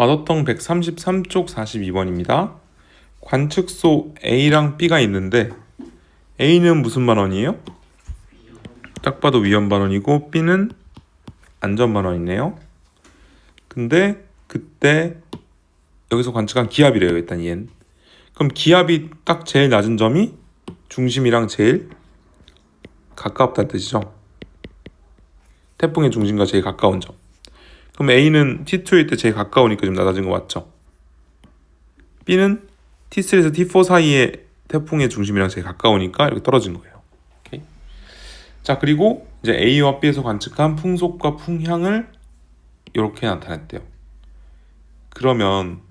마더텅 133쪽 42번입니다. 관측소 A랑 B가 있는데 A는 무슨 반원이에요? 딱 봐도 위험 반원이고 B는 안전 반원이네요. 근데 그때 여기서 관측한 기압이래요. 일단 얘는. 그럼 기압이 딱 제일 낮은 점이 중심이랑 제일 가깝다는 뜻이죠. 태풍의 중심과 제일 가까운 점. 그럼 A는 T2일 때 제일 가까우니까 좀 낮아진 거 맞죠? B는 T3에서 T4 사이에 태풍의 중심이랑 제일 가까우니까 이렇게 떨어진 거예요. 오케이? 자 그리고 이제 A와 B에서 관측한 풍속과 풍향을 이렇게 나타냈대요. 그러면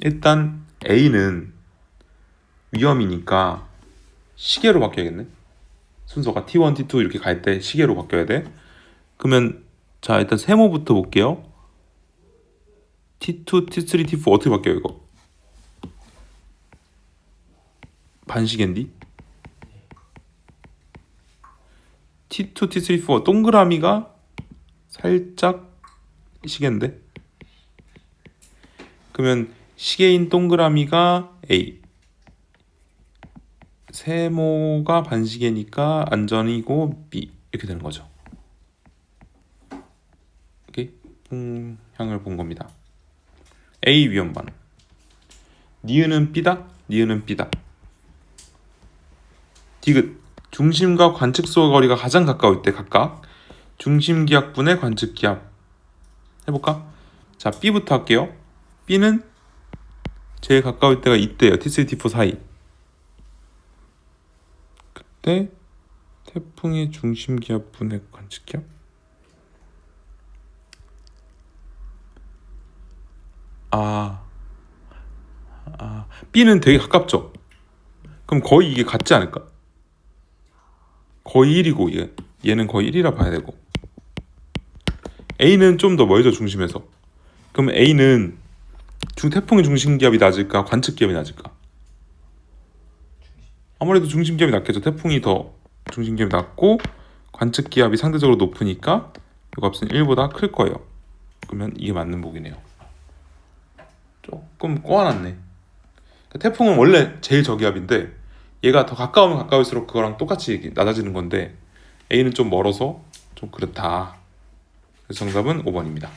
일단 A는 위험이니까 시계로 바뀌어야겠네. 순서가 T1, T2 이렇게 갈 때 시계로 바뀌어야 돼. 그러면 자 일단 세모부터 볼게요. T2, T3, T4 어떻게 바뀌어요 이거? 반시계인디? T2, T3, 4 동그라미가 살짝 시계인데? 그러면 시계인 동그라미가 A 세모가 반시계니까 안전이고 B 이렇게 되는 거죠. 풍향을 본 겁니다. A 위험반 니은은 B다 니은은 B다 디귿 중심과 관측소 거리가 가장 가까울 때 각각 중심 기압분의 관측 기압 해볼까? 자 B부터 할게요. B는 제일 가까울 때가 이때예요. T3, T4 사이. 그때 태풍의 중심 기압분의 관측 기압 아, 아 B는 되게 가깝죠. 그럼 거의 이게 같지 않을까? 거의 1이고 얘 얘는 거의 1이라 봐야 되고 A는 좀 더 멀죠 중심에서. 그럼 A는 중 태풍의 중심 기압이 낮을까 관측 기압이 낮을까? 아무래도 중심 기압이 낮겠죠. 태풍이 더 중심 기압이 낮고 관측 기압이 상대적으로 높으니까 이 값은 1보다 클 거예요. 그러면 이게 맞는 보기네요. 조금 꼬아놨네. 그러니까 태풍은 원래 제일 저기압인데 얘가 더 가까우면 가까울수록 그거랑 똑같이 낮아지는 건데 A는 좀 멀어서 좀 그렇다. 그래서 정답은 5번입니다.